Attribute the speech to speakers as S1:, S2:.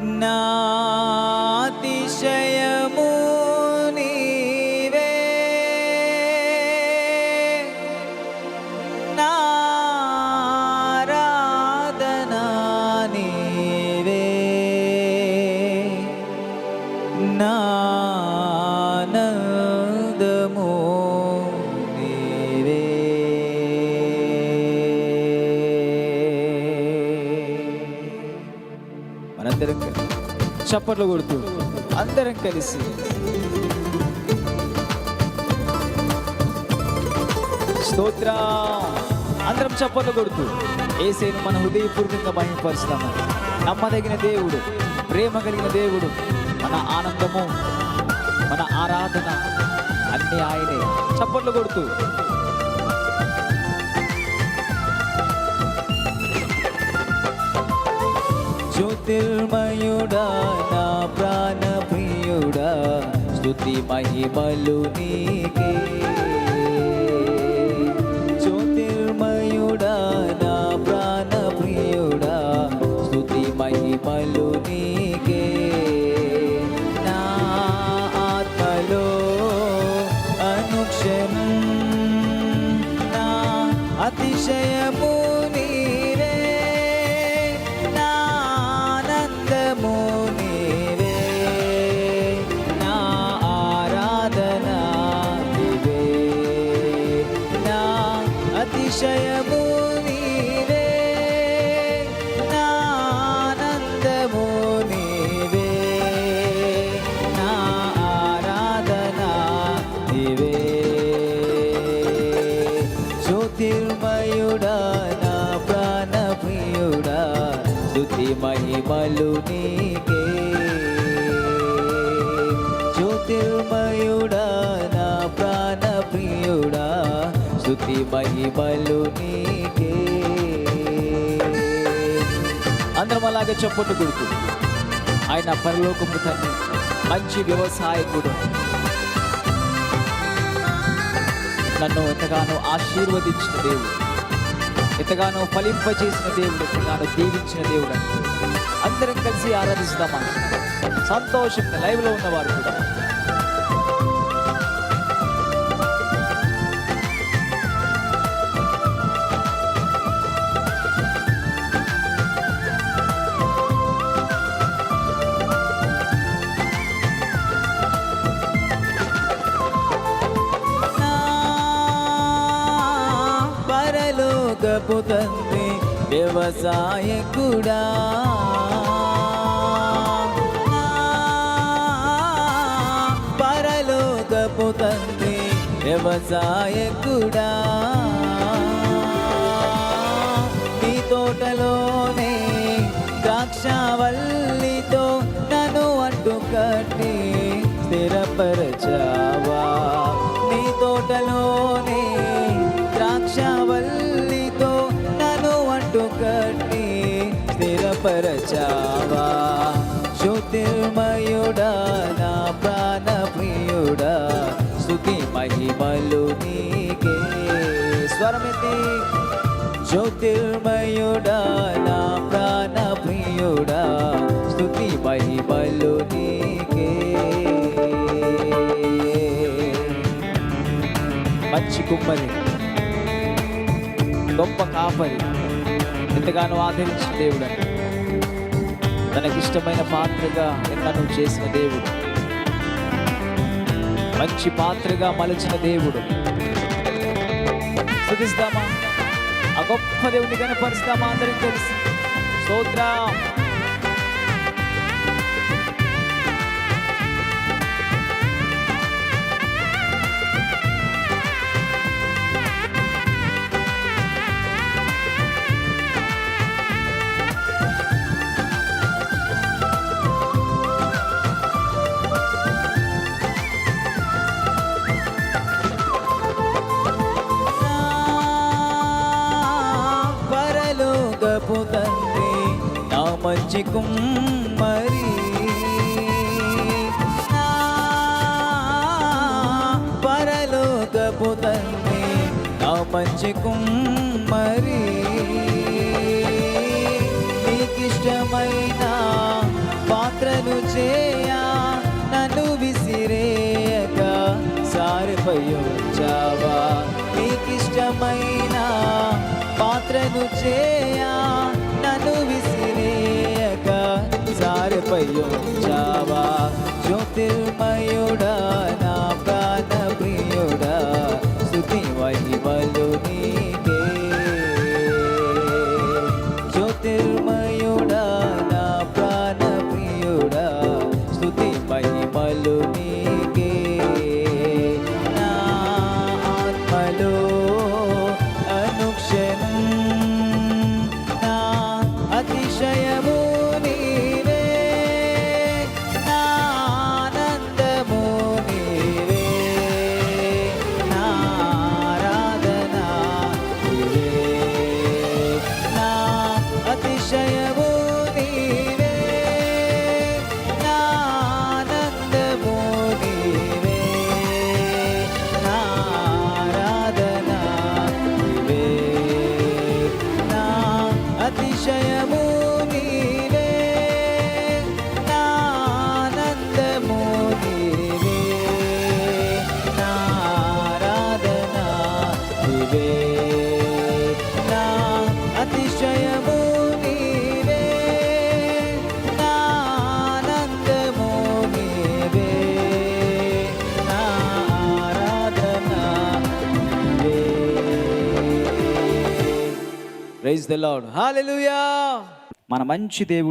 S1: now. అందరం కలిసి. చప్పట్లు కొడుతూ అందరం కలిసి. స్తోత్ర. అందరం చప్పట్లు కొడుతూ ఏసేను మన హృదయపూర్వకంగా మహిమపరుస్తామని నమ్మదగిన దేవుడు ప్రేమ కలిగిన దేవుడు మన ఆనందము మన ఆరాధన అన్ని ఆయనే. చప్పట్లు కొడుతూ జ్యోతిర్మయుడా నా ప్రాణప్రియుడా స్థుతి మహిమలు నీకే. జ్యోతిర్మయుడా నా ప్రాణప్రియుడా స్థుతి మహిమలు నీకే. నా ఆత్మలో అనుక్షణం నా అతిశయము జ్యోతిర్మయుడా నా ప్రాణప్రియుడా ప్రియుడా మహిమలు నీకే. జ్యోతిర్మయుడా నా ప్రాణప్రియుడా ప్రియుడా మహిమలు నీకే. అందరం అలాగే చెప్పండి గుర్తు ఆయన పరలోకము తండ్రి మంచి వ్యవసాయకుడు. నన్ను ఎంతగానో ఆశీర్వదించిన దేవుడు. ఎంతగానో ఫలింపజేసిన దేవుడు ఎంతగానో దీవించిన దేవుడు. అందరం కలిసి ఆరాధిస్తామా? సంతోషంగా లైవ్లో ఉన్నవారు కూడా. పరలోకపు తండ్రి వ్యవసాయకుడా నా పరలోకపు తండ్రి వ్యవసాయకుడా నీ తోటలోనే ద్రాక్షవల్లితో నన్ను అడ్డు కట్టి స్థిరపరచావా? నీ తోటలోనే స్థిరపరచావా జ్యోతిర్మయుడా నా ప్రాణప్రియుడా ప్రియుడా మహిమలు నీకే. స్వరమితి జ్యోతిర్మయుడా నా ప్రాణప్రియుడా ప్రియుడా మహిమలు నీకే. మంచి కుమ్మరి. గొప్ప కాపరి. ఎంతగానో ఆదరించిన దేవుడని తనకిష్టమైన పాత్రగా ఎన్నను చేసిన దేవుడు. మంచి పాత్రగా మలచిన దేవుడు. స్థుతిస్తామా ఆ గొప్ప దేవుని కనపరుస్తామా అందరం తెలుసు. స్తోత్రం. மஜ்ஜிக்கும் மரி பரலோகபு தன்னை నా మంచి కుమ్మరి. నీకిష్టమైన పాత్రను చేయా నన్ను విసిరేయక సారిపయోచావా నీకిష్టమైన పాత్రను చేయా പയ്യോജാവാ ജ്യോതിർമയുടാന ప్రైజ్ ద లార్డ్ హల్లెలూయా మన మంచి దేవుడు